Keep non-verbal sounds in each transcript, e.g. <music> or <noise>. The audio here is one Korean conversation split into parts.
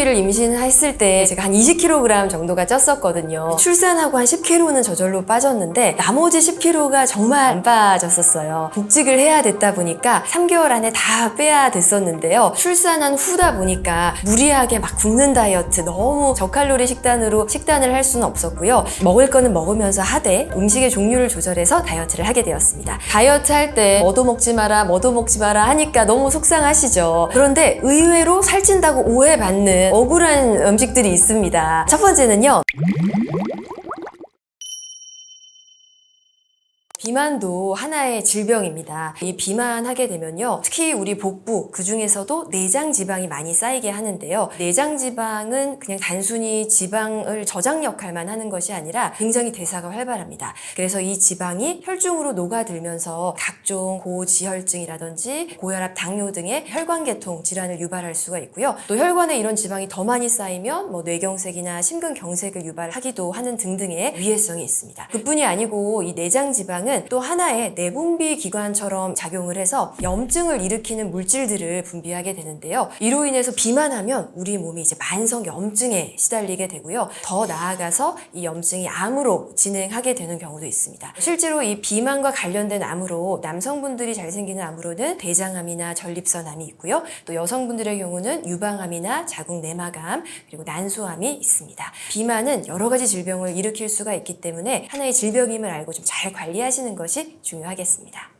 쌍둥이를 임신했을 때 제가 한 20kg 정도가 쪘었거든요. 출산하고 한 10kg는 저절로 빠졌는데 나머지 10kg가 정말 안 빠졌었어요. 복직을 해야 됐다 보니까 3개월 안에 다 빼야 됐었는데요. 출산한 후다 보니까 무리하게 막 굶는 다이어트 너무 저칼로리 식단으로 식단을 할 수는 없었고요. 먹을 거는 먹으면서 하되 음식의 종류를 조절해서 다이어트를 하게 되었습니다. 다이어트 할 때 뭐도 먹지 마라, 뭐도 먹지 마라 하니까 너무 속상하시죠. 그런데 의외로 살찐다고 오해받는 억울한 음식들이 있습니다. 첫 번째는요. 비만도 하나의 질병입니다. 이 비만하게 되면요. 특히 우리 복부, 그 중에서도 내장 지방이 많이 쌓이게 하는데요. 내장 지방은 그냥 단순히 지방을 저장 역할만 하는 것이 아니라 굉장히 대사가 활발합니다. 그래서 이 지방이 혈중으로 녹아들면서 각종 고지혈증이라든지 고혈압, 당뇨 등의 혈관계통 질환을 유발할 수가 있고요. 또 혈관에 이런 지방이 더 많이 쌓이면 뭐 뇌경색이나 심근경색을 유발하기도 하는 등등의 위해성이 있습니다. 그뿐이 아니고 이 내장 지방은 또 하나의 내분비 기관처럼 작용을 해서 염증을 일으키는 물질들을 분비하게 되는데요. 이로 인해서 비만하면 우리 몸이 이제 만성 염증에 시달리게 되고요. 더 나아가서 이 염증이 암으로 진행하게 되는 경우도 있습니다. 실제로 이 비만과 관련된 암으로 남성분들이 잘 생기는 암으로는 대장암이나 전립선암이 있고요. 또 여성분들의 경우는 유방암이나 자궁 내막암 그리고 난소암이 있습니다. 비만은 여러 가지 질병을 일으킬 수가 있기 때문에 하나의 질병임을 알고 좀 잘 관리하시 는 것이 중요하겠습니다.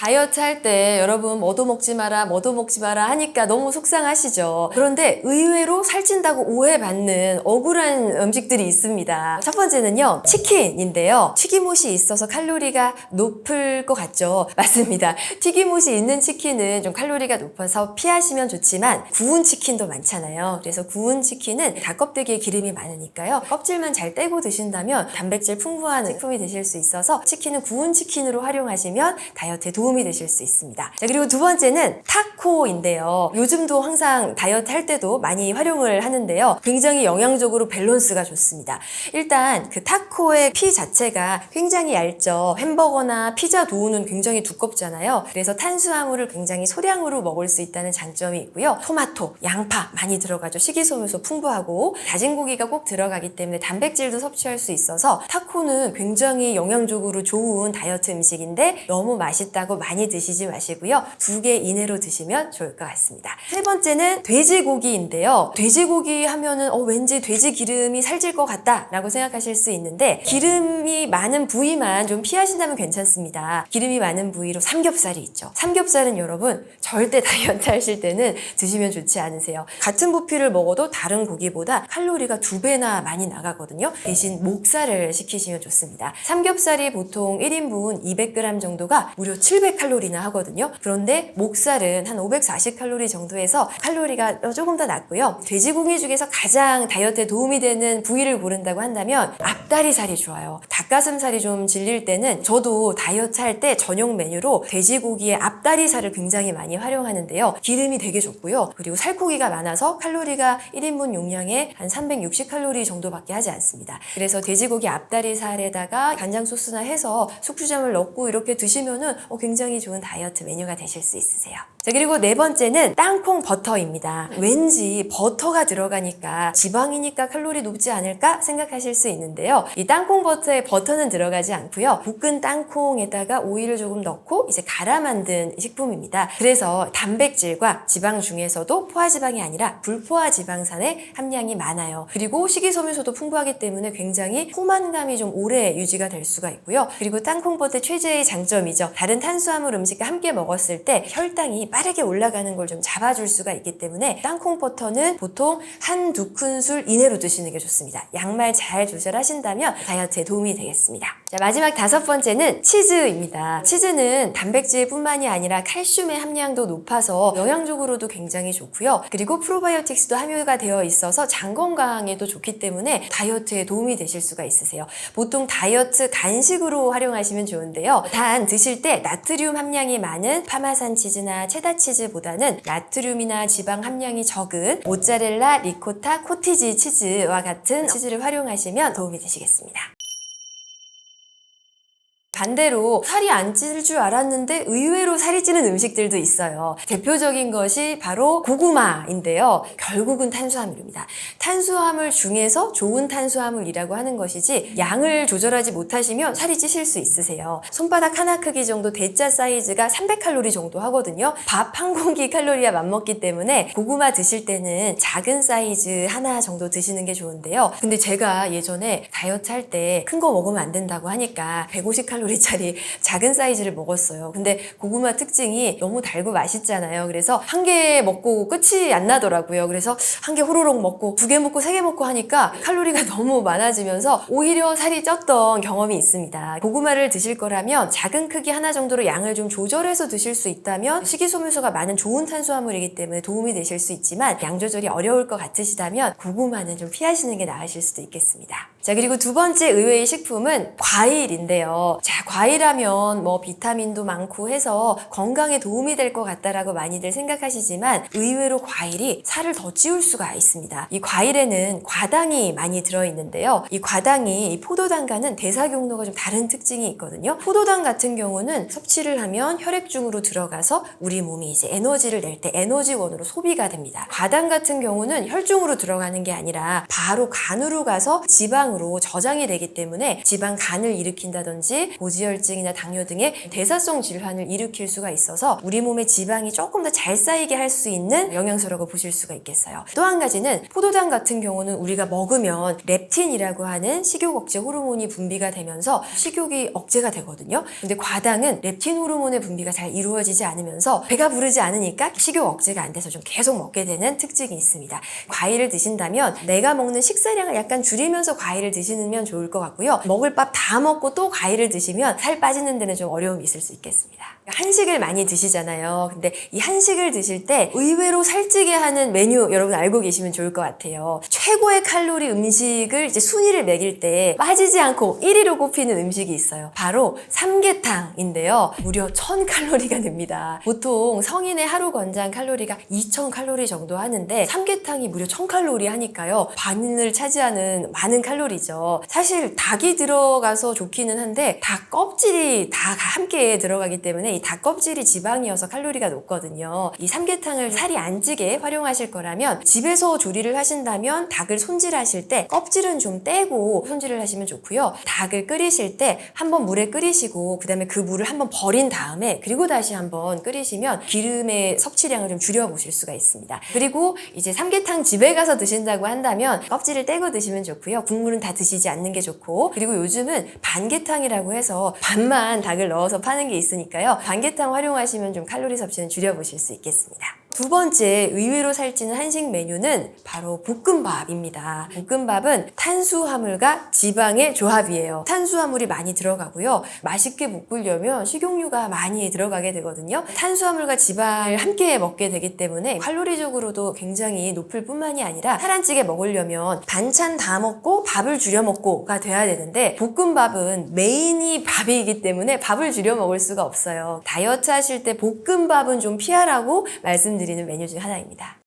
다이어트 할 때 여러분 뭐도 먹지 마라 뭐도 먹지 마라 하니까 너무 속상하시죠? 그런데 의외로 살찐다고 오해받는 억울한 음식들이 있습니다. 첫 번째는요 치킨인데요. 튀김옷이 있어서 칼로리가 높을 것 같죠? <laughs> 맞습니다. 튀김옷이 있는 치킨은 좀 칼로리가 높아서 피하시면 좋지만 구운 치킨도 많잖아요. 그래서 구운 치킨은 닭껍데기에 기름이 많으니까요. 껍질만 잘 떼고 드신다면 단백질 풍부한 식품이 되실 수 있어서 치킨은 구운 치킨으로 활용하시면 다이어트에 도움이 되실 수 있습니다. 자, 그리고 두 번째는 타코인데요. 요즘도 항상 다이어트 할 때도 많이 활용을 하는데요. 굉장히 영양적으로 밸런스가 좋습니다. 일단 그 타코의 피 자체가 굉장히 얇죠. 햄버거나 피자 도우는 굉장히 두껍잖아요. 그래서 탄수화물을 굉장히 소량으로 먹을 수 있다는 장점이 있고요. 토마토, 양파 많이 들어가죠. 식이섬유소 풍부하고 다진 고기가 꼭 들어가기 때문에 단백질도 섭취할 수 있어서 타코는 굉장히 영양적으로 좋은 다이어트 음식인데 너무 맛있다고 많이 드시지 마시고요. 두 개 이내로 드시면 좋을 것 같습니다. 세 번째는 돼지고기인데요. 돼지고기 하면은 어, 왠지 돼지 기름이 살질 것 같다라고 생각하실 수 있는데 기름이 많은 부위만 좀 피하신다면 괜찮습니다. 기름이 많은 부위로 삼겹살이 있죠. 삼겹살은 여러분 절대 <laughs> 다이어트 하실 때는 드시면 좋지 않으세요. 같은 부피를 먹어도 다른 고기보다 칼로리가 두 배나 많이 나가거든요. 대신 목살을 시키시면 좋습니다. 삼겹살이 보통 1인분 200g 정도가 무려 700 칼로리나 하거든요. 그런데 목살은 한 540칼로리 정도에서 칼로리가 조금 더 낮고요. 돼지고기 중에서 가장 다이어트에 도움이 되는 부위를 고른다고 한다면 앞다리살이 좋아요. 닭가슴살이 좀 질릴 때는 저도 다이어트 할 때 전용 메뉴로 돼지고기의 앞다리살을 굉장히 많이 활용하는데요. 기름이 되게 좋고요. 그리고 살코기가 많아서 칼로리가 1인분 용량의 한 360칼로리 정도밖에 하지 않습니다. 그래서 돼지고기 앞다리살에다가 간장 소스나 해서 숙주장을 넣고 이렇게 드시면은 어, 굉장히 좋은 다이어트 메뉴가 되실 수 있으세요. 자, 그리고 네 번째는 땅콩 버터입니다. 왠지 버터가 들어가니까 지방이니까 칼로리 높지 않을까 생각하실 수 있는데요. 이 땅콩 버터에 버터는 들어가지 않고요. 볶은 땅콩에다가 오일을 조금 넣고 이제 갈아 만든 식품입니다. 그래서 단백질과 지방 중에서도 포화지방이 아니라 불포화 지방산의 함량이 많아요. 그리고 식이섬유소도 풍부하기 때문에 굉장히 포만감이 좀 오래 유지가 될 수가 있고요. 그리고 땅콩 버터의 최대의 장점이죠. 다른 탄수화물 음식과 함께 먹었을 때 혈당이 빠르게 올라가는 걸 좀 잡아줄 수가 있기 때문에 땅콩 버터는 보통 한 두 큰술 이내로 드시는 게 좋습니다. 양말 잘 조절하신다면 다이어트에 도움이 되겠습니다. 자, 마지막 다섯 번째는 치즈입니다. 치즈는 단백질뿐만이 아니라 칼슘의 함량도 높아서 영양적으로도 굉장히 좋고요. 그리고 프로바이오틱스도 함유가 되어 있어서 장 건강에도 좋기 때문에 다이어트에 도움이 되실 수가 있으세요. 보통 다이어트 간식으로 활용하시면 좋은데요. 단 드실 때 나트륨 함량이 많은 파마산 치즈나 체다 치즈보다는 나트륨이나 지방 함량이 적은 모짜렐라, 리코타, 코티지 치즈와 같은 치즈를 활용하시면 도움이 되시겠습니다. 반대로 살이 안 찔 줄 알았는데 의외로 살이 찌는 음식들도 있어요. 대표적인 것이 바로 고구마인데요. 결국은 탄수화물입니다. 탄수화물 중에서 좋은 탄수화물이라고 하는 것이지 양을 조절하지 못하시면 살이 찌실 수 있으세요. 손바닥 하나 크기 정도 대짜 사이즈가 300칼로리 정도 하거든요. 밥 한 공기 칼로리와 맞먹기 때문에 고구마 드실 때는 작은 사이즈 하나 정도 드시는 게 좋은데요. 근데 제가 예전에 다이어트 할 때 큰 거 먹으면 안 된다고 하니까 150칼로리 짜리 작은 사이즈를 먹었어요. 근데 고구마 특징이 너무 달고 맛있잖아요. 그래서 한 개 먹고 끝이 안 나더라고요. 그래서 한 개 호로록 먹고 두 개 먹고 세 개 먹고 하니까 칼로리가 <laughs> 너무 많아지면서 오히려 살이 쪘던 경험이 있습니다. 고구마를 드실 거라면 작은 크기 하나 정도로 양을 좀 조절해서 드실 수 있다면 식이소묘소가 많은 좋은 탄수화물이기 때문에 도움이 되실 수 있지만 양 조절이 어려울 것 같으시다면 고구마는 좀 피하시는 게 나으실 수도 있겠습니다. 자, 그리고 두 번째 의외의 식품은 과일인데요. 자, 과일하면 뭐 비타민도 많고 해서 건강에 도움이 될 것 같다라고 많이들 생각하시지만 의외로 과일이 살을 더 찌울 수가 있습니다. 이 과일에는 과당이 많이 들어있는데요. 이 과당이 이 포도당과는 대사 경로가 좀 다른 특징이 있거든요. 포도당 같은 경우는 섭취를 하면 혈액 중으로 들어가서 우리 몸이 이제 에너지를 낼 때 에너지원으로 소비가 됩니다. 과당 같은 경우는 혈중으로 들어가는 게 아니라 바로 간으로 가서 지방으로 저장이 되기 때문에 지방 간을 일으킨다든지 고지혈증이나 당뇨 등의 대사성 질환을 일으킬 수가 있어서 우리 몸에 지방이 조금 더 잘 쌓이게 할 수 있는 영양소라고 보실 수가 있겠어요. 또 한 가지는 포도당 같은 경우는 우리가 먹으면 렙틴이라고 하는 식욕 억제 호르몬이 분비가 되면서 식욕이 억제가 되거든요. 근데 과당은 렙틴 호르몬의 분비가 잘 이루어지지 않으면서 배가 부르지 않으니까 식욕 억제가 안 돼서 좀 계속 먹게 되는 특징이 있습니다. 과일을 드신다면 내가 먹는 식사량을 약간 줄이면서 과일을 드시면 좋을 것 같고요. 먹을 밥 다 먹고 또 과일을 드시면 살 빠지는 데는 좀 어려움이 있을 수 있겠습니다. 한식을 많이 드시잖아요. 근데 이 한식을 드실 때 의외로 살찌게 하는 메뉴 여러분 알고 계시면 좋을 것 같아요. 최고의 칼로리 음식을 이제 순위를 매길 때 빠지지 않고 1위로 꼽히는 음식이 있어요. 바로 삼계탕인데요. 무려 1000칼로리가 됩니다. 보통 성인의 하루 권장 칼로리가 2000칼로리 정도 하는데 삼계탕이 무려 1000칼로리 하니까요. 반을 차지하는 많은 칼로리죠. 사실 닭이 들어가서 좋기는 한데 닭 껍질이 다 함께 들어가기 때문에 이 닭 껍질이 지방이어서 칼로리가 높거든요. 이 삼계탕을 살이 안 찌게 활용하실 거라면 집에서 조리를 하신다면 닭을 손질하실 때 껍질은 좀 떼고 손질을 하시면 좋고요. 닭을 끓이실 때 한번 물에 끓이시고 그다음에 그 물을 한번 버린 다음에 그리고 다시 한번 끓이시면 기름의 섭취량을 좀 줄여 보실 수가 있습니다. 그리고 이제 삼계탕 집에 가서 드신다고 한다면 껍질을 떼고 드시면 좋고요. 국물은 다 드시지 않는 게 좋고 그리고 요즘은 반계탕이라고 해서 반만 닭을 넣어서 파는 게 있으니까요. 반계탕 활용하시면 좀 칼로리 섭취는 줄여보실 수 있겠습니다. 두 번째 의외로 살찌는 한식 메뉴는 바로 볶음밥입니다. 볶음밥은 탄수화물과 지방의 조합이에요. 탄수화물이 많이 들어가고요. 맛있게 볶으려면 식용유가 많이 들어가게 되거든요. 탄수화물과 지방을 함께 먹게 되기 때문에 칼로리적으로도 굉장히 높을 뿐만이 아니라 찌게 먹으려면 반찬 다 먹고 밥을 줄여 먹고가 돼야 되는데 볶음밥은 메인이 밥이기 때문에 밥을 줄여 먹을 수가 없어요. 다이어트 하실 때 볶음밥은 좀 피하라고 말씀드리 는 메뉴 중 하나입니다.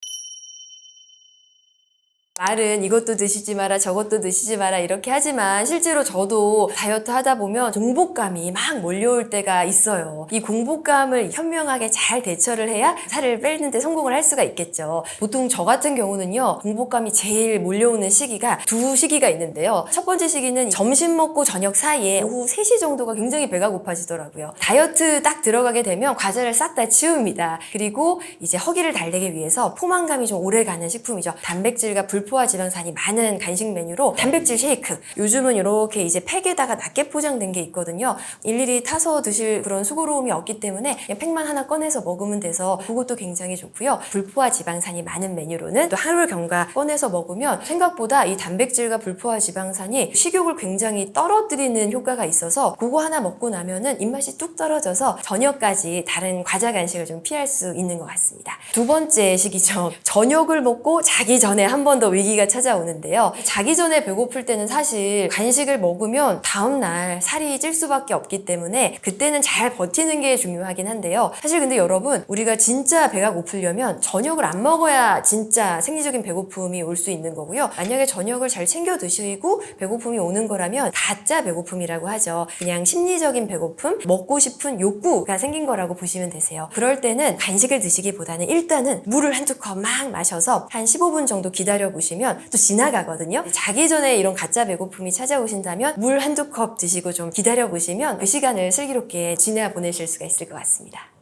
말은 이것도 드시지 마라 저것도 드시지 마라 이렇게 하지만 실제로 저도 다이어트 하다 보면 공복감이 막 몰려올 때가 있어요. 이 공복감을 현명하게 잘 대처를 해야 살을 빼는데 성공을 할 수가 있겠죠. 보통 저 같은 경우는요 공복감이 제일 몰려오는 시기가 두 시기가 있는데요. 첫 번째 시기는 점심 먹고 저녁 사이에 오후 3시 정도가 굉장히 배가 고파지더라고요. 다이어트 딱 들어가게 되면 과자를 싹 다 치웁니다. 그리고 이제 허기를 달래기 위해서 포만감이 좀 오래 가는 식품이죠. 단백질과 불 포화 지방산이 많은 간식 메뉴로 단백질 쉐이크. 요즘은 이렇게 이제 팩에다가 낮게 포장된 게 있거든요. 일일이 타서 드실 그런 수고로움이 없기 때문에 그냥 팩만 하나 꺼내서 먹으면 돼서 그것도 굉장히 좋고요. 불포화 지방산이 많은 메뉴로는 또 하루 경과 꺼내서 먹으면 생각보다 이 단백질과 불포화 지방산이 식욕을 굉장히 떨어뜨리는 효과가 있어서 그거 하나 먹고 나면은 입맛이 뚝 떨어져서 저녁까지 다른 과자 간식을 좀 피할 수 있는 것 같습니다. 두 번째 식이죠. 저녁을 먹고 자기 전에 한 번 더 위기가 찾아오는데요. 자기 전에 배고플 때는 사실 간식을 먹으면 다음날 살이 찔 수밖에 없기 때문에 그때는 잘 버티는 게 중요하긴 한데요. 사실 근데 여러분, 우리가 진짜 배가 고프려면 저녁을 안 먹어야 진짜 생리적인 배고픔이 올 수 있는 거고요. 만약에 저녁을 잘 챙겨 드시고 배고픔이 오는 거라면 가짜 배고픔이라고 하죠. 그냥 심리적인 배고픔, 먹고 싶은 욕구가 생긴 거라고 보시면 되세요. 그럴 때는 간식을 드시기보다는 일단은 물을 한두 컵 막 마셔서 한 15분 정도 기다려 보시면 또 지나가거든요. 자기 전에 이런 가짜 배고픔이 찾아오신다면 물 한두 컵 드시고 좀 기다려 보시면 그 시간을 슬기롭게 지내 보내실 수가 있을 것 같습니다.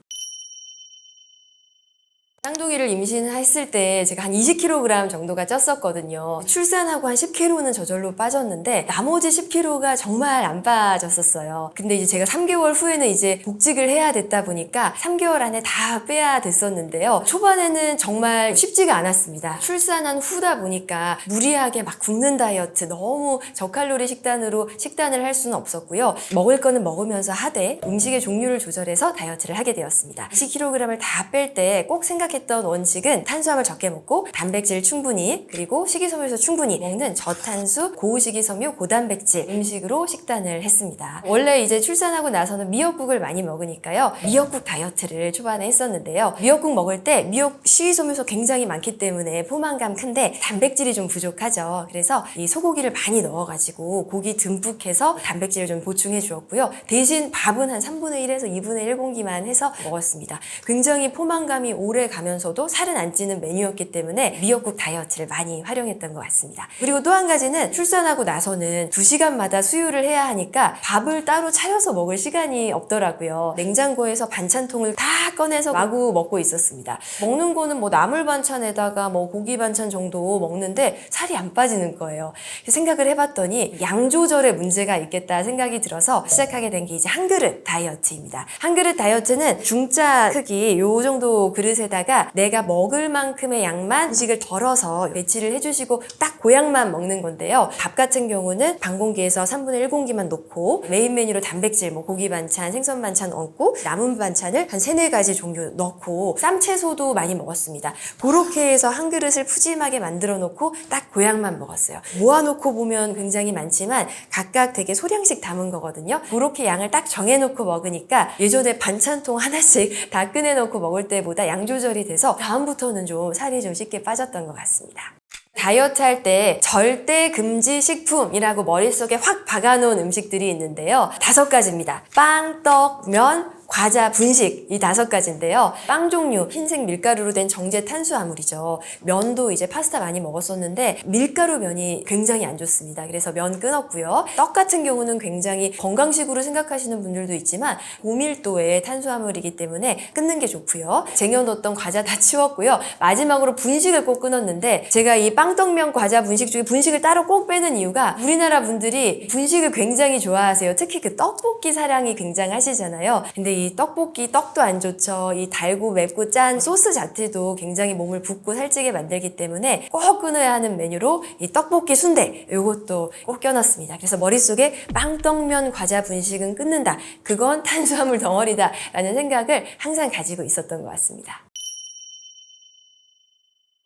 쌍둥이를 임신했을 때 제가 한 20kg 정도가 쪘었거든요. 출산하고 한 10kg는 저절로 빠졌는데 나머지 10kg가 정말 안 빠졌었어요. 근데 이제 제가 3개월 후에는 이제 복직을 해야 됐다 보니까 3개월 안에 다 빼야 됐었는데요. 초반에는 정말 쉽지가 않았습니다. 출산한 후다 보니까 무리하게 막 굶는 다이어트 너무 저칼로리 식단으로 식단을 할 수는 없었고요. 먹을 거는 먹으면서 하되 음식의 종류를 조절해서 다이어트를 하게 되었습니다. 20kg을 다 뺄 때 꼭 생각 했던 원칙은 탄수화물 적게 먹고 단백질 충분히 그리고 식이섬유에서 충분히 먹는 저탄수 고식이섬유 고단백질 음식으로 식단을 했습니다. 원래 이제 출산하고 나서는 미역국을 많이 먹으니까요. 미역국 다이어트를 초반에 했었는데요. 미역국 먹을 때 미역 식이섬유소 굉장히 많기 때문에 포만감 큰데 단백질이 좀 부족하죠. 그래서 이 소고기를 많이 넣어가지고 고기 듬뿍 해서 단백질을 좀 보충해 주었고요. 대신 밥은 한 3분의 1에서 2분의 1 공기만 해서 먹었습니다. 굉장히 포만감이 오래 가 면서도 살은 안 찌는 메뉴였기 때문에 미역국 다이어트를 많이 활용했던 것 같습니다. 그리고 또 한 가지는 출산하고 나서는 2시간마다 수유를 해야 하니까 밥을 따로 차려서 먹을 시간이 없더라고요. 냉장고에서 반찬통을 다 꺼내서 마구 먹고 있었습니다. 먹는 거는 뭐 나물 반찬에다가 뭐 고기 반찬 정도 먹는데 살이 안 빠지는 거예요. 생각을 해봤더니 양 조절에 문제가 있겠다 생각이 들어서 시작하게 된 게 이제 한 그릇 다이어트입니다. 한 그릇 다이어트는 중짜 크기 요 정도 그릇에다가 내가 먹을 만큼의 양만 음식을 덜어서 배치를 해주시고 딱 고양만 먹는 건데요. 밥 같은 경우는 반공기에서 3분의 1공기만 놓고 메인 메뉴로 단백질, 뭐 고기 반찬, 생선 반찬 얹고 남은 반찬을 한 세네 가지 종류 넣고 쌈채소도 많이 먹었습니다. 그렇게 해서 한 그릇을 푸짐하게 만들어 놓고 딱 고양만 먹었어요. 모아놓고 보면 굉장히 많지만 각각 되게 소량씩 담은 거거든요. 그렇게 양을 딱 정해놓고 먹으니까 예전에 반찬통 하나씩 다 <laughs> 꺼내놓고 먹을 때보다 양 조절이 돼서 다음부터는 좀 살이 좀 쉽게 빠졌던 것 같습니다. 다이어트 할 때 절대 금지 식품이라고 머릿속에 확 박아놓은 음식들이 있는데요. 다섯 가지입니다. 빵, 떡, 면, 과자, 분식 이 다섯 가지인데요. 빵 종류 흰색 밀가루로 된 정제 탄수화물이죠. 면도 이제 파스타 많이 먹었었는데 밀가루 면이 굉장히 안 좋습니다. 그래서 면 끊었고요. 떡 같은 경우는 굉장히 건강식으로 생각하시는 분들도 있지만 고밀도의 탄수화물이기 때문에 끊는 게 좋고요. 쟁여놓던 과자 다 치웠고요. 마지막으로 분식을 꼭 끊었는데 제가 이 빵떡면 과자 분식 중에 분식을 따로 꼭 빼는 이유가 우리나라 분들이 분식을 굉장히 좋아하세요. 특히 그 떡볶이 사랑이 굉장하시잖아요. 근데 이 떡볶이 떡도 안 좋죠. 이 달고 맵고 짠 소스 자체도 굉장히 몸을 붓고 살찌게 만들기 때문에 꼭 끊어야 하는 메뉴로 이 떡볶이 순대 이것도 꼭 껴놨습니다. 그래서 머릿속에 빵떡면 과자 분식은 끊는다. 그건 <laughs> 탄수화물 덩어리다. 라는 생각을 항상 가지고 있었던 것 같습니다.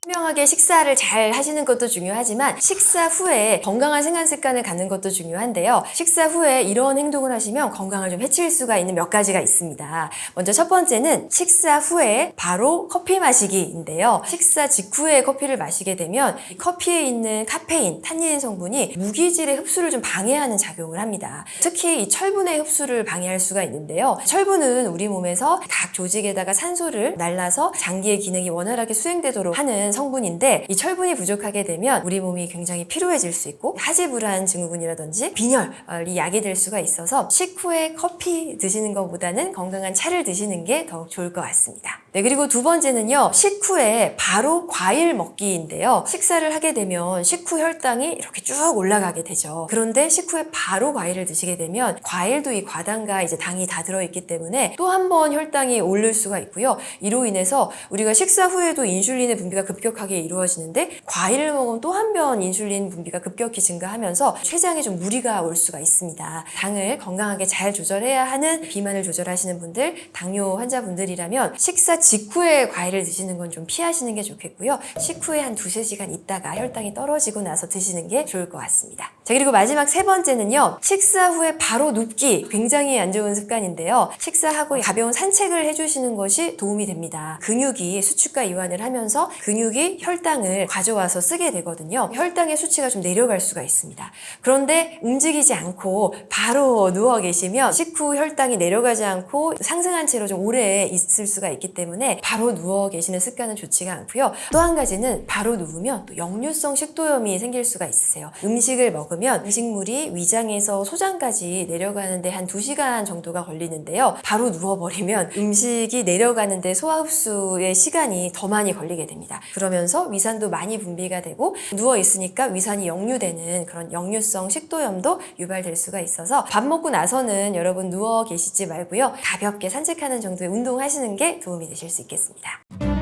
현명하게 식사를 잘 하시는 것도 중요하지만 식사 후에 건강한 생활 습관을 갖는 것도 중요한데요. 식사 후에 이런 행동을 하시면 건강을 좀 해칠 수가 있는 몇 가지가 있습니다. 먼저 첫 번째는 식사 후에 바로 커피 마시기인데요. 식사 직후에 커피를 마시게 되면 이 커피에 있는 카페인, 탄닌 성분이 무기질의 흡수를 좀 방해하는 작용을 합니다. 특히 이 철분의 흡수를 방해할 수가 있는데요. 철분은 우리 몸에서 각 조직에다가 산소를 날라서 장기의 기능이 원활하게 수행되도록 하는 성분인데 이 철분이 부족하게 되면 우리 몸이 굉장히 피로해질 수 있고 하지불안 증후군이라든지 빈혈이 약이 될 수가 있어서 식후에 커피 드시는 것보다는 건강한 차를 드시는 게 더욱 좋을 것 같습니다. 네 그리고 두 번째는요 식후에 바로 과일 먹기인데요 식사를 하게 되면 식후 혈당이 이렇게 쭉 올라가게 되죠. 그런데 식후에 바로 과일을 드시게 되면 과일도 이 과당과 이제 당이 다 들어있기 때문에 또 한 번 혈당이 오를 수가 있고요. 이로 인해서 우리가 식사 후에도 인슐린의 분비가 급격히 급격하게 이루어지는데 과일을 먹으면 또 한 번 인슐린 분비가 급격히 증가하면서 췌장에 좀 무리가 올 수가 있습니다. 당을 건강하게 잘 조절해야 하는 비만을 조절하시는 분들, 당뇨 환자분들이라면 식사 직후에 과일을 드시는 건 좀 피하시는 게 좋겠고요. 식후에 한 두세 시간 있다가 혈당이 떨어지고 나서 드시는 게 좋을 것 같습니다. 자, 그리고 마지막 세 번째는요. 식사 후에 바로 눕기. 굉장히 안 좋은 습관인데요. 식사하고 가벼운 산책을 해주시는 것이 도움이 됩니다. 근육이 수축과 이완을 하면서 근육이 혈당을 가져와서 쓰게 되거든요. 혈당의 수치가 좀 내려갈 수가 있습니다. 그런데 움직이지 않고 바로 누워 계시면 식후 혈당이 내려가지 않고 상승한 채로 좀 오래 있을 수가 있기 때문에 바로 누워 계시는 습관은 좋지가 않고요. 또 한 가지는 바로 누우면 또 역류성 식도염이 생길 수가 있으세요. 음식을 먹으면 음식물이 위장에서 소장까지 내려가는데 한 2시간 정도가 걸리는데요. 바로 누워버리면 음식이 내려가는데 소화 흡수의 시간이 더 많이 걸리게 됩니다. 그러면서 위산도 많이 분비가 되고 누워 있으니까 위산이 역류되는 그런 역류성 식도염도 유발될 수가 있어서 밥 먹고 나서는 여러분 누워 계시지 말고요. 가볍게 산책하는 정도의 운동하시는 게 도움이 되실 수 있겠습니다.